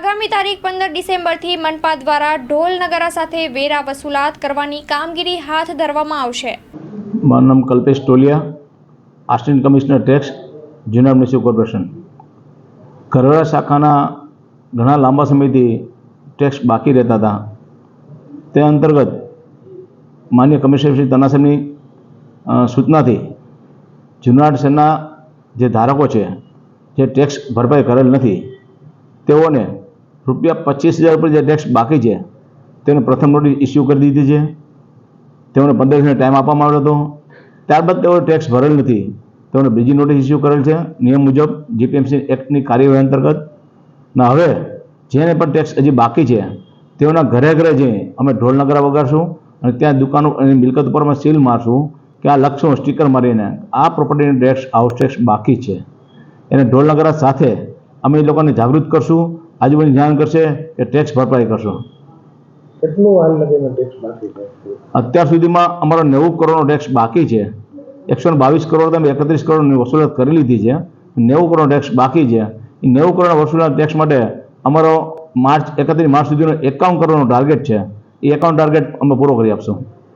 આગામી તારીખ પંદર ડિસેમ્બરથી મનપા દ્વારા ઢોલ નગારા સાથે વેરા વસૂલાત કરવાની કામગીરી હાથ ધરવામાં આવશે. મારું નામ Kalpesh Toliya, assistant commissioner tax Junagadh municipal corporation. કરવેરા શાખાના ઘણા લાંબા સમયથી ટેક્સ બાકી રહેતા હતા. તે અંતર્ગત માન્ય કમિશનર શ્રી તનાસમની સૂચનાથી જુનાગઢ શહેરના જે ધારકો છે, જે ટેક્સ ભરપાઈ કરેલ નથી, તેઓને રૂપિયા પચીસ હજાર ઉપર જે ટેક્સ બાકી છે, તેને પ્રથમ નોટિસ ઇસ્યુ કરી દીધી છે. તેમણે પંદર દિવસનો ટાઈમ આપવામાં આવ્યો હતો. ત્યારબાદ તેઓ ટેક્સ ભરેલ નથી. તેમણે બીજી નોટિસ ઇસ્યુ કરેલ છે. નિયમ મુજબ જીપીએમસી એક્ટની કાર્યવાહી અંતર્ગત. ના, હવે જેને પણ ટેક્સ હજી બાકી છે, તેઓના ઘરે ઘરે જઈ અમે ઢોલ નગરા વગાડશું અને ત્યાં દુકાનો અને મિલકત ઉપર અમે સીલ મારશું કે આ લખશું સ્ટીકર મારીને આ પ્રોપર્ટીનો ટેક્સ હાઉસ ટેક્સ બાકી છે. એને ઢોલ નગરા સાથે અમે એ લોકોને જાગૃત કરશું. આજુબાજુ જાણ કરશે કે ટેક્સ ભરપાઈ કરશો. કેટલું હાલ લગીને ટેક્સ બાકી અત્યાર સુધીમાં અમારો નેવું કરોડનો ટેક્સ બાકી છે. એકસો ને બાવીસ કરોડ તમે એકત્રીસ કરોડની વસૂલાત કરી લીધી છે. નેવું કરોડ ટેક્સ બાકી છે. એ નેવું કરોડ વસૂલાત ટેક્સ માટે અમારો માર્ચ એકત્રીસ માર્ચ સુધીનો એકાવન કરોડનો ટાર્ગેટ છે. એ એકાવન ટાર્ગેટ અમે પૂરો કરી આપશું.